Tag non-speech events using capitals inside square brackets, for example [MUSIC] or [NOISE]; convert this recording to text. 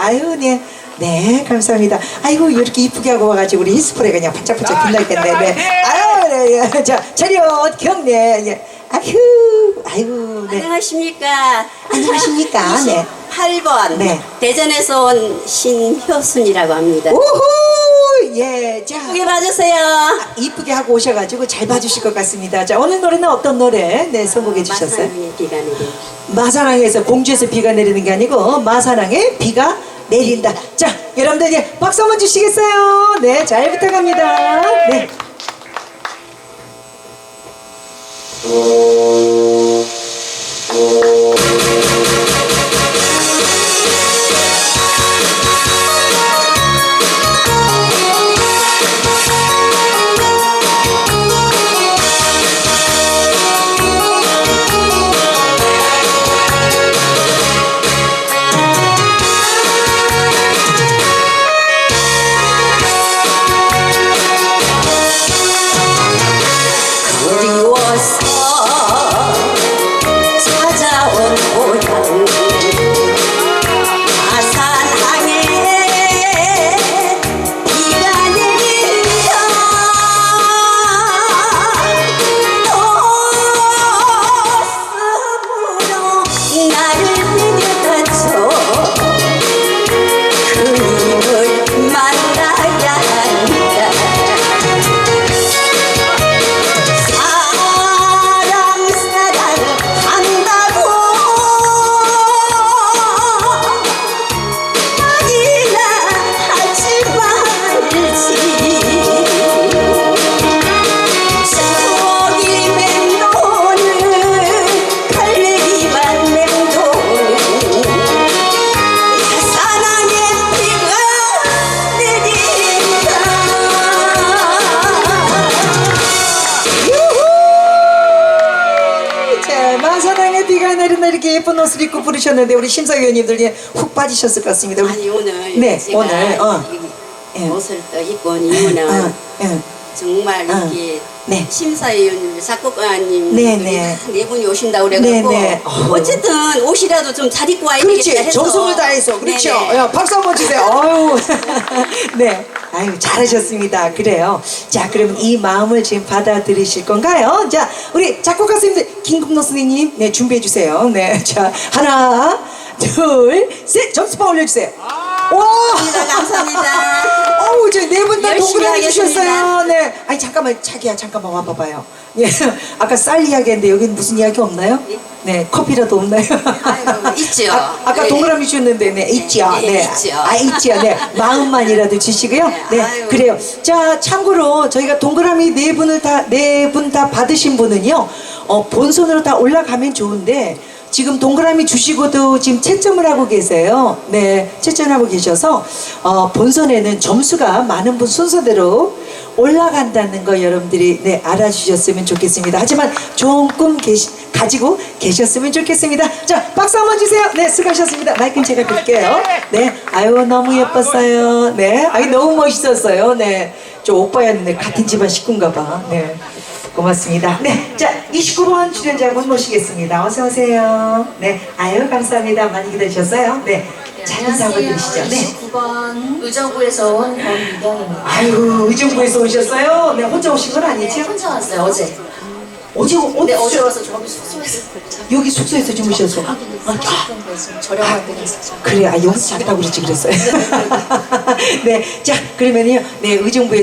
아유, 네. 네, 감사합니다. 아이고, 이렇게 이쁘게 하고 와가지고 우리 히스프레 그냥 반짝반짝 빛나겠네. 네. 아유, 네, 예. [LAUGHS] 자, 차렷, 경례. 예. 아휴, 아이고, 네. 안녕하십니까. 안녕하십니까. [LAUGHS] 네. 8번 네. 대전에서 온 신효순이라고 합니다. 우후, 예. 자. 예쁘게 봐주세요. 이쁘게 하고 오셔가지고 잘 봐주실 것 같습니다. 자, 오늘 노래는 어떤 노래? 네, 선곡해 주셨어요? 마사랑의 비가 내린 마사랑에서 공주에서 비가 내리는 게 아니고 마사랑에 비가 내린다. 자, 여러분들 이제 박수 한번 주시겠어요? 네, 잘 부탁합니다. 네. 사랑에 비가 내린다 이렇게 예쁜 옷을 입고 부르셨는데 우리 심사위원님들 훅 빠지셨을 것 같습니다. 우리- 아니 오늘 네, 제가 오늘, 어. 이 예. 옷을 또 입고 온 이유는 어, 예. 정말 어. 이렇게 네. 심사위원님 작곡가님 네, 네. 네 분이 오신다고 그래갖고 네, 네. 어. 어쨌든 옷이라도 좀 잘 입고 와야 되겠다 그렇지 해서 정성을 다해서 그렇죠 네네. 야, 박수 한번 주세요 아유 [LAUGHS] 네 아유 잘하셨습니다 그래요 자 그러면 이 마음을 지금 받아들이실 건가요 자 우리 작곡가 선생님들 김금노 선생님 네 준비해 주세요 [LAUGHS] 네 자 하나 둘 셋 점수판 올려주세요 와 감사합니다. 감사합니다. [LAUGHS] 어우 이제 네분다 열심히 동그라미. 주셨어요 네 아니 잠깐만 자기야 잠깐만 와봐봐요 예 [LAUGHS] 아까 쌀 이야기했는데 여기는 무슨 이야기 없나요 네. 네 커피라도 없나요 아이고, 있죠. [LAUGHS] 아, 아까 네. 동그라미 주셨는데 네 있죠. [LAUGHS] 네, 네. 있죠. 아 있죠. 네. 마음만이라도 주시고요. 네, 네. 아유. 그래요. 자, 참고로 저희가 동그라미 네 분을 다 네 분 다 받으신 분은요. 어, 본선으로 다 올라가면 좋은데 지금 동그라미 주시고도 지금 채점을 하고 계세요. 네. 채점을 하고 계셔서 어, 본선에는 점수가 많은 분 순서대로 올라간다는 거 여러분들이 네, 알아주셨으면 좋겠습니다. 하지만 좋은 꿈 계시, 가지고 계셨으면 좋겠습니다. 자, 박수 한번 주세요. 네, 수고하셨습니다. 마이크는 제가 빌게요. 네, 아유, 너무 예뻤어요. 네, 아유, 너무 멋있었어요. 네, 저 오빠였는데 같은 집안 식구인가 봐. 네. 고맙습니다. 네, 자 29번 출연자분 모시겠습니다. 어서 오세요. 네, 아유 감사합니다. 많이 기다리셨어요. 네, 작은 사과 드리시죠. 네. 9번 의정부에서 온 권미경입니다. 아유 의정부에서 오셨어요? 네 혼자 오신 건 아니죠? 혼자 왔어요 어제. 어제 어디 네 어제 와서 저기 숙소에서 여기 숙소에서 주무셔서 아, 지금 저렴한 데는 있었죠. 그래 아 여기 작다고 그랬지 그랬어요. [LAUGHS] 네, 자 그러면요 네 의정부에